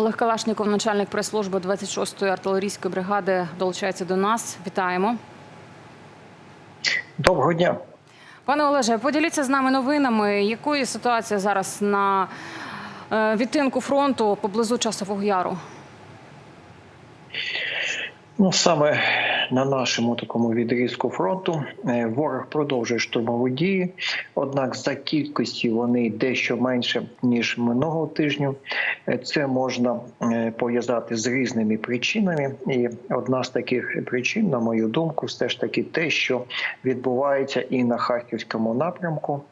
Олег Калашніков, начальник прес-служби 26-ї артилерійської бригади, долучається до нас. Вітаємо. Доброго дня. Пане Олеже, поділіться з нами новинами. Якою ситуація зараз на е, відтинку фронту поблизу часового яру? Ну саме на нашому такому відрізку фронту е, ворог продовжує штурмові дії. Однак за кількості вони дещо менше ніж минулого тижня. Е, Це можна е, пов'язати з різними причинами. І одна з таких причин, на мою думку, все ж таки те, що відбувається і на харківському напрямку.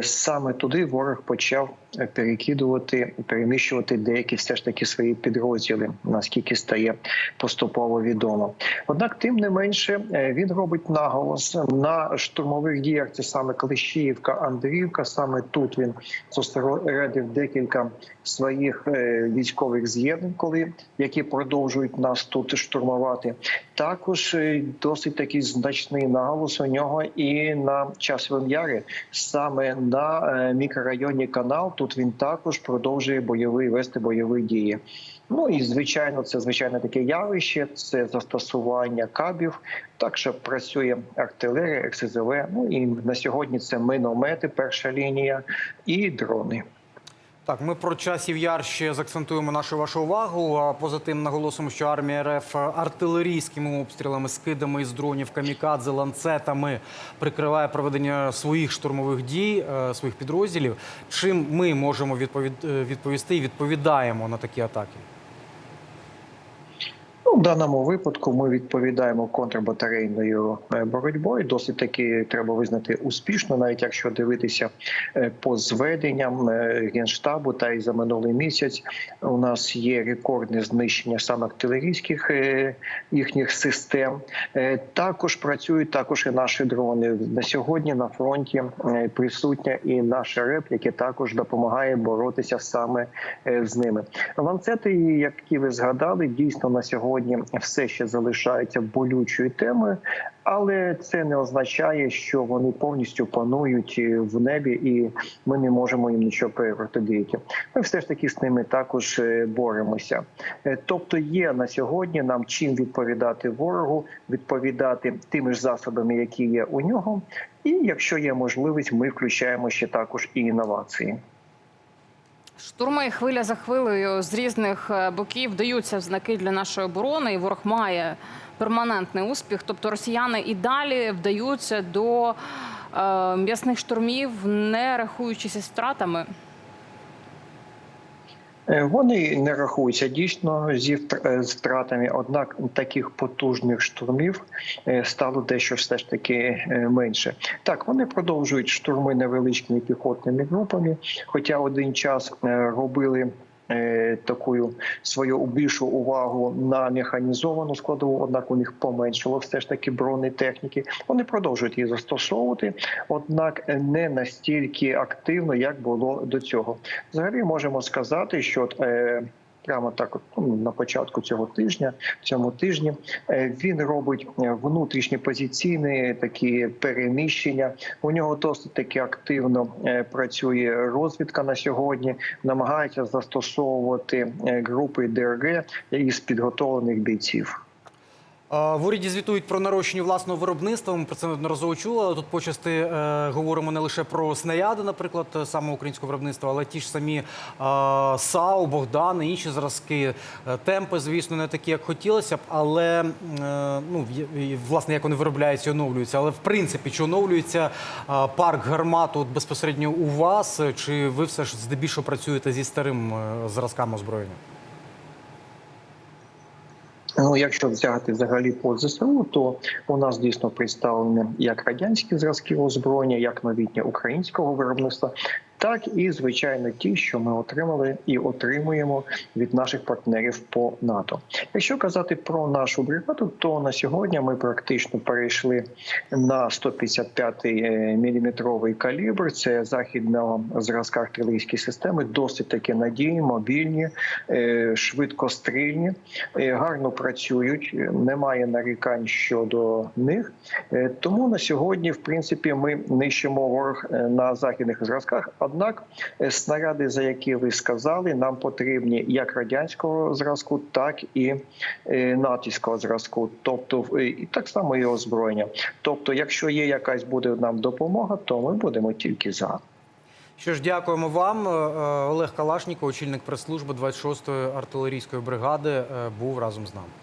Саме туди ворог почав перекидувати, переміщувати деякі все ж таки свої підрозділи, наскільки стає поступово відомо. Однак, тим не менше, е, він робить наголос на штурмових діях. Це саме Клещіївка, Андріївка. Саме тут він зосередив декілька своїх е, військових з'єднань, коли які продовжують нас тут штурмувати. Також е, досить такий значний наголос у нього і на часовому ярі, саме на мікрорайоні канал. Тут він також продовжує бойовий вести бойові дії. Ну і звичайно, це звичайно таке явище. Це застосування кабів. Так що працює артилерія, РСЗВ. Ну і на сьогодні це миномети, перша лінія і дрони. Так, ми про часів яр ще закцентуємо нашу вашу увагу. А поза тим наголосимо, що армія РФ артилерійськими обстрілами, скидами із дронів, камікадзе, ланцетами прикриває проведення своїх штурмових дій, е, своїх підрозділів. Чим ми можемо е, відповісти і відповідаємо на такі атаки? В даному випадку ми відповідаємо контрбатарейною е, боротьбою. Досить таки треба визнати успішно, навіть якщо дивитися е, по зведенням е, генштабу, та й за минулий місяць у нас є рекордне знищення саме артилерійських їхніх систем. Також працюють також і наші дрони. На сьогодні на фронті присутня і наша РЕП, яке також допомагає боротися саме з ними. Ланцети, які ви згадали, дійсно на сьогодні все ще залишаються болючою темою, але це не означає, що вони повністю панують в небі, і ми не можемо їм нічого протидіяти. Ми все ж таки з ними також е, боремося. Е, Тобто, є на сьогодні нам чим відповідати ворогу, відповідати тими ж засобами, які є у нього. І якщо є можливість, ми включаємо ще також і інновації. Штурми хвиля за хвилею з різних е, боків даються в знаки для нашої оборони, і ворог має перманентний успіх. Тобто росіяни і далі вдаються до е, м'ясних штурмів, не рахуючися з втратами. Е, Вони не рахуються дійсно зі е, втратами, однак таких потужних штурмів е, стало дещо все ж таки менше. Так, вони продовжують штурми невеличкими піхотними групами, хоча один час робили. Е, Таку свою більшу увагу на механізовану складову, однак у них поменшало все ж таки бронетехніки. Вони продовжують її застосовувати, однак не настільки активно, як було до цього. Взагалі можемо сказати, що е, прямо так, от, ну, на початку цього тижня, цьому тижні, е, він робить е, внутрішні позиційні такі переміщення. У нього досить таки активно е, працює розвідка на сьогодні, намагається застосовувати групи ДРГ із підготовлених бійців. В уряді звітують про нарощення власного виробництва. Ми про це неодноразово чули. Але тут почасти е, говоримо не лише про снаряди, наприклад, е, саме українського виробництва, але ті ж самі е, САУ, Богдани, інші зразки. Е, Темпи, звісно, не такі, як хотілося б, але е, ну власне як вони виробляються і оновлюються. Але в принципі, чи оновлюється е, парк гармат от безпосередньо у вас, е, чи ви все ж здебільшого працюєте зі старим зразками озброєння? Ну, якщо взяти взагалі по ЗСУ, то у нас дійсно представлені як радянські зразки озброєння, як новітнє українського виробництва, так і звичайно ті, що ми отримали і отримуємо від наших партнерів по НАТО. Якщо казати про нашу бригаду, то на сьогодні ми практично перейшли на 155 міліметровий калібр. Це західного зразка артилерійської системи, досить таки надійні, мобільні, е, швидкострільні, е, гарно працюють. Немає нарікань щодо них. Е, Тому на сьогодні, в принципі, ми нищимо ворог е, на західних зразках, Однак е, снаряди, за які ви сказали, нам потрібні як радянського зразку, так і е, натівського зразку, тобто в- і так само і озброєння. Тобто, якщо є якась буде нам допомога, то ми будемо тільки за. Що ж, дякуємо вам. Е, е, Олег Калашніков, очільник прес-служби 26-ї артилерійської бригади, е, був разом з нами.